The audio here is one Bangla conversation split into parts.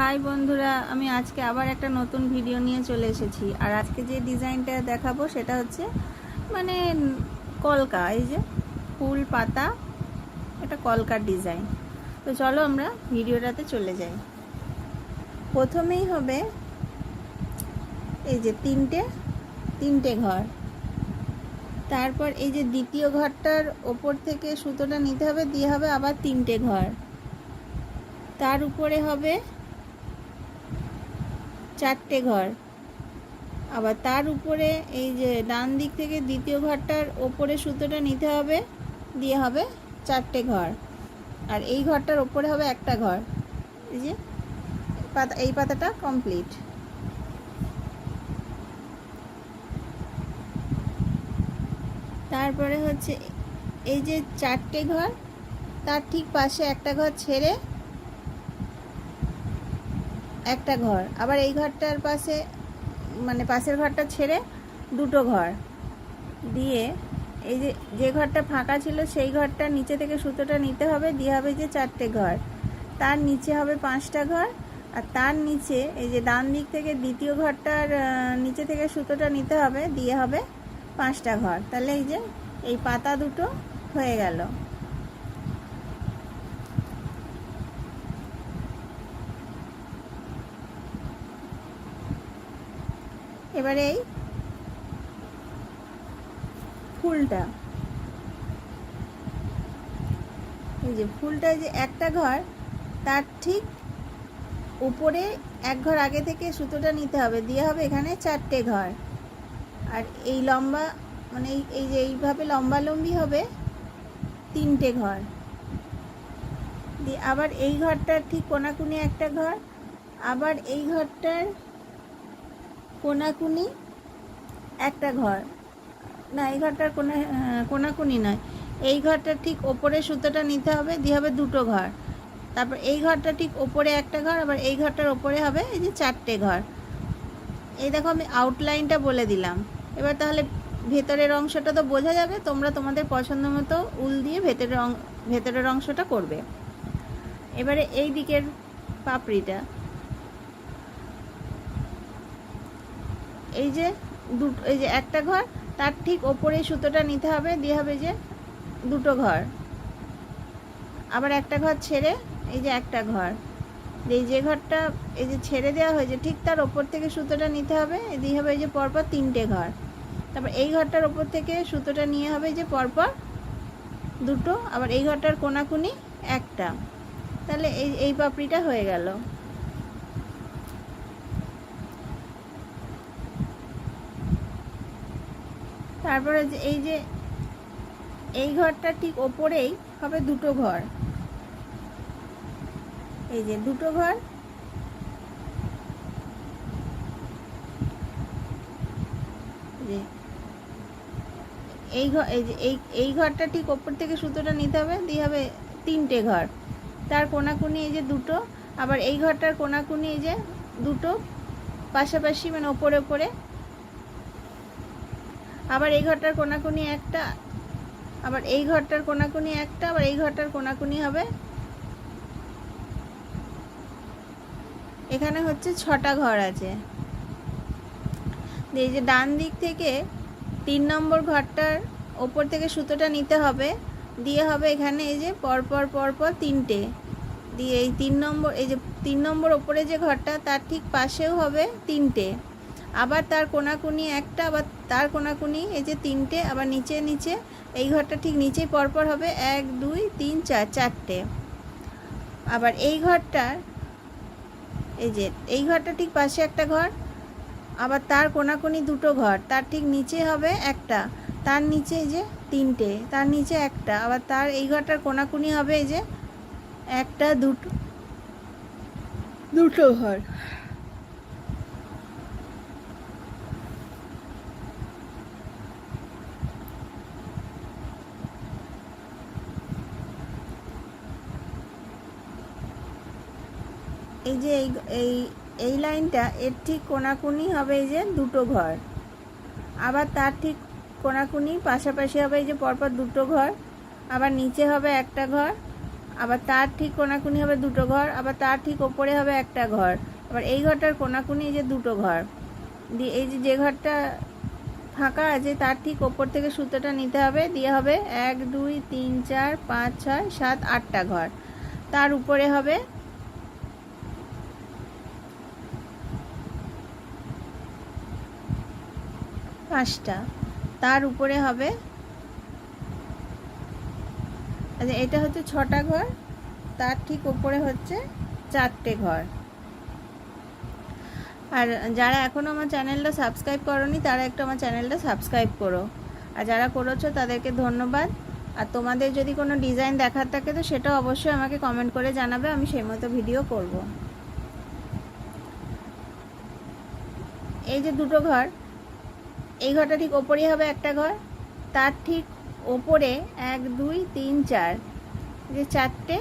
হাই বন্ধুরা, আমি আজকে আবার একটা নতুন ভিডিও নিয়ে চলে এসেছি। আর আজকে যে ডিজাইনটা দেখাবো সেটা হচ্ছে মানে কলকা, এই যে ফুল পাতা এটা কলকার ডিজাইন। তো চলো আমরা ভিডিওটাতে চলে যাই। প্রথমেই হবে এই যে তিনটে তিনটে ঘর। তারপর এই যে দ্বিতীয় ঘরটার ওপর থেকে সুতোটা নিতে হবে, দিয়ে হবে আবার তিনটে ঘর। তার উপরে হবে চারটে ঘর। আবার তার উপরে এই যে ডান দিক থেকে দ্বিতীয় ঘরটার ওপরে সুতোটা নিতে হবে, দিয়ে হবে চারটে ঘর। আর এই ঘরটার ওপরে হবে একটা ঘর। এই যে পাতা, এই পাতাটা কমপ্লিট। তারপরে হচ্ছে এই যে চারটে ঘর, তার ঠিক পাশে একটা ঘর ছেড়ে একটা ঘর। আবার এই ঘরটার পাশে মানে পাশের ঘরটা ছেড়ে দুটো ঘর। দিয়ে এই যে যে ঘরটা ফাঁকা ছিল, সেই ঘরটা নিচে থেকে সুতোটা নিতে হবে। দিয়ে হবে যে চারটে ঘর। তার নিচে হবে পাঁচটা ঘর। আর তার নিচে, এই যে ডান দিক থেকে দ্বিতীয় ঘরটার নিচে থেকে সুতোটা নিতে হবে। দিয়ে হবে পাঁচটা ঘর। তাহলে এই যে, এই পাতা দুটো হয়ে গেল। এবারে এই ফুলটা। এই যে ফুলটা যে একটা ঘর, তার ঠিক উপরে এক ঘর আগে থেকে সুতোটা নিতে হবে। দিয়ে হবে এখানে চারটে ঘর। আর এই লম্বা মানে এই যে এইভাবে লম্বা লম্বি হবে, তিনটে ঘর। দিয়ে আবার এই ঘরটার ঠিক কোনাকুনি একটা ঘর, আবার এই ঘরটার কোনাকুনি একটা ঘর। না, এই ঘরটার কোনা কোনাকুনি নয়। এই ঘরটার ঠিক ওপরে সুতোটা নিতে হবে, দিয়ে হবে দুটো ঘর। তারপর এই ঘরটা ঠিক ওপরে একটা ঘর, আবার এই ঘরটার ওপরে হবে এই যে চারটে ঘর। এই দেখো আমি আউটলাইনটা বলে দিলাম। এবার তাহলে ভেতরের অংশটা তো বোঝা যাবে, তোমরা তোমাদের পছন্দ মতো উল দিয়ে ভেতরের ভেতরের অংশটা করবে। এবারে এই দিকের পাপড়িটা। এই যে দুটো, এই যে একটা ঘর, তার ঠিক ওপরে সুতোটা নিতে হবে, দিয়ে হবে যে দুটো ঘর। আবার একটা ঘর ছেড়ে, এই যে একটা ঘর। এই যে ঘরটা, এই যে ছেড়ে দেওয়া হয়েছে, ঠিক তার ওপর থেকে সুতোটা নিতে হবে, দিয়ে হবে এই যে পরপর তিনটে ঘর। তারপর এই ঘরটার ওপর থেকে সুতোটা নিয়ে হবে যে পরপর দুটো, আবার এই ঘরটার কোনাকুনি একটা। তাহলে এই এই পাপড়িটা হয়ে গেল। তারপরে এই যে এই ঘরটা ঠিক ওপরেই হবে দুটো ঘর। এই যে দুটো ঘর। এই ঘর এই যে এই এই ঘরটা ঠিক ওপর থেকে সুতোটা নিতে হবে, দিয়ে হবে তিনটে ঘর। তার কোনাকুনি এই যে দুটো, আবার এই ঘরটার কোনাকুনি এই যে দুটো, পাশাপাশি মানে ওপরে ওপরে আবার এই ঘরটার কোনাকুনি একটা, আবার এই ঘরটার কোনাকুনি একটা, আবার এই ঘরটার কোনাকুনি হবে। এখানে হচ্ছে ছটা ঘর আছে। এই যে ডান দিক থেকে তিন নম্বর ঘরটার ওপর থেকে সুতোটা নিতে হবে। দিয়ে হবে এখানে এই যে পরপর পরপর তিনটে। দিয়ে এই তিন নম্বর, এই যে তিন নম্বর ওপরে যে ঘরটা, তার ঠিক পাশেও হবে তিনটে। আবার তার কোনাকুনি একটা, আবার তার কোনাকুনি, এই যে তিনটে, আবার নিচে নিচে, এই ঘরটা ঠিক নিচেই পরপর হবে, এক, দুই, তিন, চার, চারটে। আবার এই ঘরটার, এই যে, এই ঘরটা ঠিক পাশে একটা ঘর, আবার তার কোনাকুনি দুটো ঘর, তার ঠিক নিচে হবে একটা, তার নিচে এই যে তিনটে, তার নিচে একটা, আবার তার এই ঘরটার কোনাকুনি হবে এই যে একটা, দুটো দুটো ঘর। এই যে এই এই এই লাইনটা, এর ঠিক কোনাকুনি হবে এই যে দুটো ঘর। আবার তার ঠিক কোনাকুনি, পাশাপাশি হবে এই যে পরপর দুটো ঘর। আবার নিচে হবে একটা ঘর। আবার তার ঠিক কোনাকুনি হবে দুটো ঘর। আবার তার ঠিক ওপরে হবে একটা ঘর। আবার এই ঘরটার কোনাকুনি এই যে দুটো ঘর। দিয়ে এই যে যে ঘরটা ফাঁকা আছে, তার ঠিক ওপর থেকে সুতোটা নিতে হবে। দিয়ে হবে এক, দুই, তিন, চার, পাঁচ, ছয়, সাত, আটটা ঘর। তার উপরে হবে পাঁচটা। তার উপরে হবে আচ্ছা এটা হচ্ছে ছটা ঘর, তার ঠিক উপরে হচ্ছে চারটে ঘর। আর যারা এখনও আমার চ্যানেলটা সাবস্ক্রাইব করনি, তারা একটু আমার চ্যানেলটা সাবস্ক্রাইব করো। আর যারা করেছ, তাদেরকে ধন্যবাদ। আর তোমাদের যদি কোনো ডিজাইন দেখার থাকে, তো সেটা অবশ্যই আমাকে কমেন্ট করে জানাবে, আমি সেই মতো ভিডিও করব। এই যে দুটো ঘর এই ঘরটা ঠিক ওপরেই হবে একটা ঘর। তার ঠিক ওপরে এক, দুই, তিন, চার যে চারটে।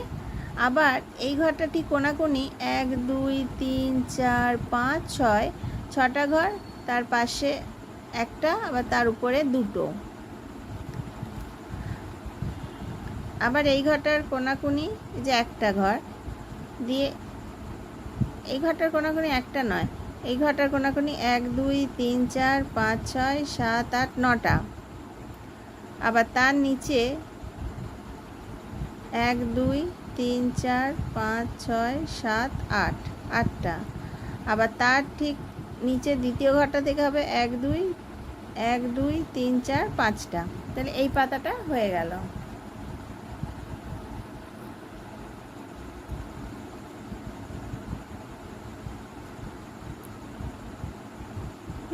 আবার এই ঘরটা ঠিক কোনাকুনি এক, দুই, তিন, চার, পাঁচ, ছয়, ছটা ঘর। তার পাশে একটা, আবার তার উপরে দুটো। আবার এই ঘরটার কোনাকুনি যে একটা ঘর। দিয়ে এই ঘরটার কোনাকুনি একটা নয়। এই ঘরটার কোনাকুনি এক, দুই, তিন, চার, পাঁচ, ছয়, সাত, আট, নটা। আবার তার নিচে এক, দুই, তিন, চার, পাঁচ, ছয়, সাত, আট, আটটা। আবার তার ঠিক নিচে দ্বিতীয় ঘরটা থেকে হবে এক, দুই এক, দুই, তিন, চার, পাঁচটা। তাহলে এই পাতাটা হয়ে গেল।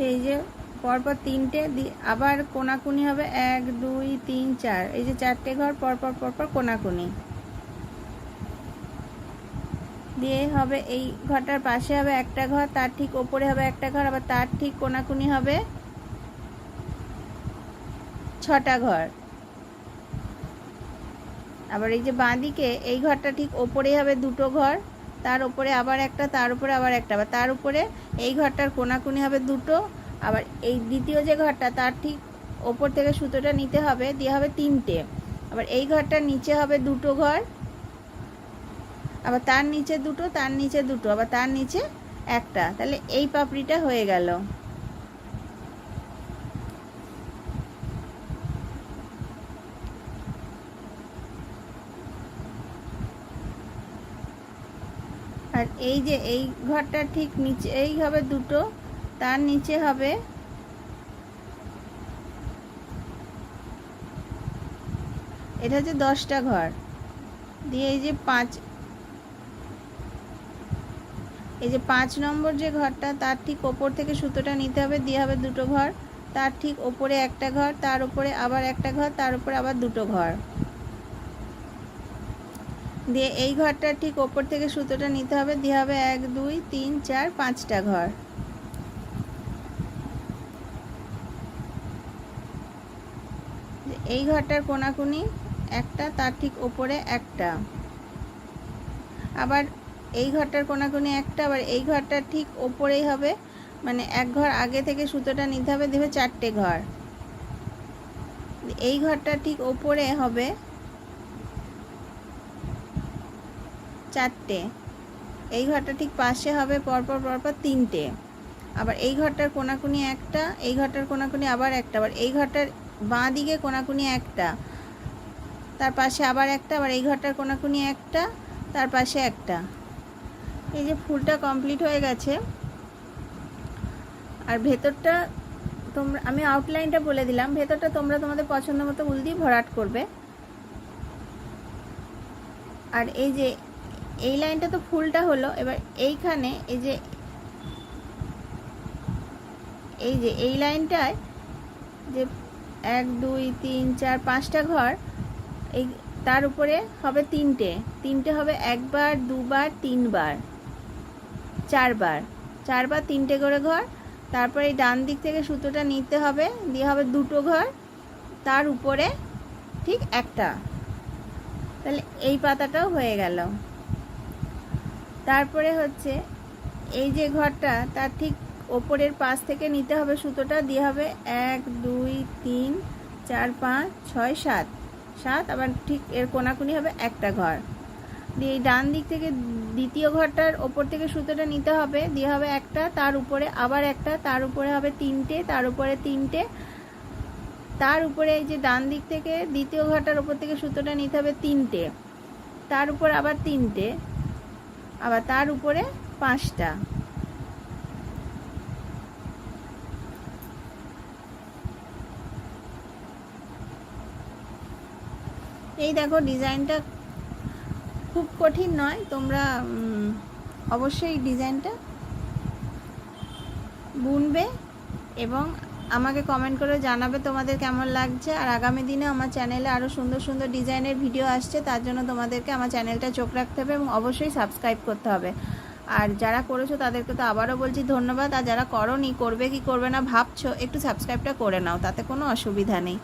এই যে পরপর তিনটে আবার কোনাকুনি হবে এক, দুই, তিন, চার। এই যে চারটে ঘর, পরপর পরপর কোনাকুনি। দিয়ে হবে এই ঘরটার পাশে হবে একটা ঘর, তার ঠিক ওপরে হবে একটা ঘর, আবার তার ঠিক কোনাকুনি হবে ছটা ঘর। আবার এই যে বাঁদিকে, এই ঘরটা ঠিক ওপরেই হবে দুটো ঘর। তার উপরে আবার একটা, তার উপরে আবার একটা। আবার তার উপরে এই ঘরটার কোনাকুনি হবে দুটো। আবার এই দ্বিতীয় যে ঘরটা, তার ঠিক ওপর থেকে সুতোটা নিতে হবে, দিয়ে হবে তিনটে। আবার এই ঘরটার নিচে হবে দুটো ঘর। আবার তার নিচে দুটো, তার নিচে দুটো, আবার তার নিচে একটা। তাহলে এই পাপড়িটা হয়ে গেল। আর এই যে এই ঘরটা ঠিক নিচে, এই হবে দুটো, তার নিচে হবে এটা হচ্ছে দশটা ঘর। দিয়ে এই যে পাঁচ, এই যে পাঁচ নম্বর যে ঘরটা, তার ঠিক ওপর থেকে সুতোটা নিতে হবে, দিয়ে হবে দুটো ঘর। তার ঠিক ওপরে একটা ঘর, তার উপরে আবার একটা ঘর, তার উপরে আবার দুটো ঘর। দিয়ে এই ঘরটা ঠিক ওপর থেকে সুতোটা নিতে হবে। দিয়ে হবে এক, দুই, তিন, চার, পাঁচটা ঘর। এই ঘরটার কোনাকুনি একটা, তার ঠিক ওপরে একটা। আবার এই ঘরটার কোনাকুনি একটা, আবার এই ঘরটার ঠিক ওপরেই হবে। মানে এক ঘর আগে থেকে সুতোটা নিতে হবে দেবে চারটে ঘর। এই ঘরটা ঠিক ওপরে হবে চারটে। এই ঘরটা ঠিক পাশে হবে, পরপর পরপর তিনটে। আবার এই ঘরটার কোনাকুনি একটা, এই ঘরটার কোনাকুনি আবার একটা। আবার এই ঘরটার বাঁ দিকে কোনাকুনি একটা। তার পাশে আবার একটা, আবার এই ঘরটার কোনাকুনি একটা, তার পাশে একটা। এই যে ফুলটা কমপ্লিট হয়ে গেছে। আর ভেতরটা তোমরা, আমি আউটলাইনটা বলে দিলাম। ভেতরটা তোমরা তোমাদের পছন্দ মতো উল দিয়ে ভরাট করবে। আর এই যে এই লাইনটা তো ফুলটা হলো। এবার এইখানে এই যে এই যে এই লাইনটায় যে এক, দুই, তিন, চার, পাঁচটা ঘর, এই তার উপরে হবে তিনটে। তিনটে হবে একবার, দুবার, তিনবার, চারবার। চারবার তিনটে করে ঘর। তারপরে এই ডান দিক থেকে সুতোটা নিতে হবে। দিয়ে হবে দুটো ঘর। তার উপরে ঠিক একটা। তাহলে এই পাতাটাও হয়ে গেল। তারপরে হচ্ছে এই যে ঘরটা, তার ঠিক ওপরের পাশ থেকে নিতে হবে সুতোটা, দিয়ে হবে এক, দুই, তিন, চার, পাঁচ, ছয়, সাত। সাত, আবার ঠিক এর কোনাকুনি হবে একটা ঘর। দিয়ে এই ডান দিক থেকে দ্বিতীয় ঘরটার ওপর থেকে সুতোটা নিতে হবে, দিয়ে হবে একটা, তার উপরে আবার একটা, তার উপরে হবে তিনটে, তার উপরে তিনটে। তার উপরে এই যে ডান দিক থেকে দ্বিতীয় ঘরটার ওপর থেকে সুতোটা নিতে হবে তিনটে। তার উপর আবার তিনটে। আবার তার উপরে পাঁচটা। এই দেখো ডিজাইনটা খুব কঠিন নয়, তোমরা অবশ্যই ডিজাইনটা বুনবে এবং আমাকে কমেন্ট করে জানাবে তোমাদের কেমন লাগছে। আর আগামী দিনে আমার চ্যানেলে আরও সুন্দর সুন্দর ডিজাইনের ভিডিও আসছে, তার জন্য তোমাদেরকে আমার চ্যানেলটা চোখ রাখতে হবে এবং অবশ্যই সাবস্ক্রাইব করতে হবে। আর যারা করেছ তাদেরকে তো আবারও বলছি ধন্যবাদ, আর যারা করনি, করবে কি করবে না ভাবছ, একটু সাবস্ক্রাইবটা করে নাও, তাতে কোনো অসুবিধা নেই।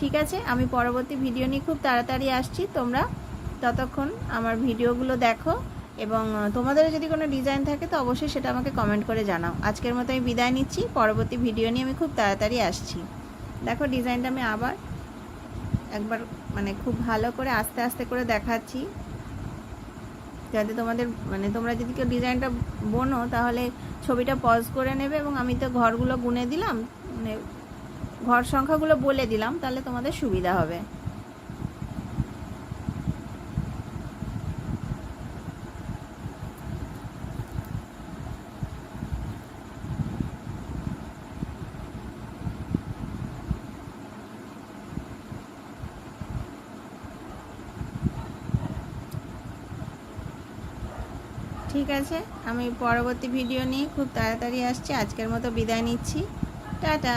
ঠিক আছে? আমি পরবর্তী ভিডিও নিয়ে খুব তাড়াতাড়ি আসছি। তোমরা ততক্ষণ আমার ভিডিওগুলো দেখো। এবং আহ, তোমাদেরও যদি কোনো ডিজাইন থাকে তো অবশ্যই সেটা আমাকে কমেন্ট করে জানাও। আজকের মতো আমি বিদায় নিচ্ছি। পরবর্তী ভিডিও নিয়ে আমি খুব তাড়াতাড়ি আসছি। দেখো ডিজাইনটা আমি আবার একবার মানে খুব ভালো করে আস্তে আস্তে করে দেখাচ্ছি। যাতে তোমাদের মানে তোমরা যদি কেউ ডিজাইনটা বোনো তাহলে ছবিটা পজ করে নেবে এবং আমি তো ঘরগুলো গুনে দিলাম মানে ঘর সংখ্যাগুলো বলে দিলাম তাহলে তোমাদের সুবিধা হবে। ঠিক আছে? আমি পরবর্তী ভিডিও নিয়ে খুব তাড়াতাড়ি আসছি। আজকের মতো বিদায় নিচ্ছি। টাটা!